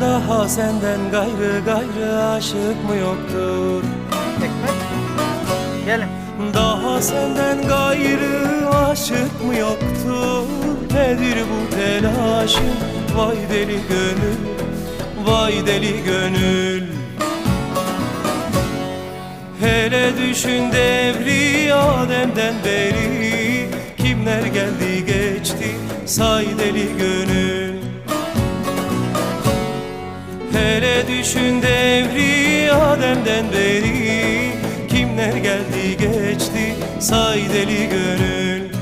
Daha senden gayrı gayrı aşık mı yoktur? Ekmek. Gelin. Daha senden gayrı aşık mı yoktur? Nedir bu telaşın? Vay deli gönül Vay deli gönül. Hele düşün devri Adem'den beri. Kimler geldi geçti? Say deli gönül Hele düşün devri Adem'den beri. Kimler geldi geçti? Say deli gönül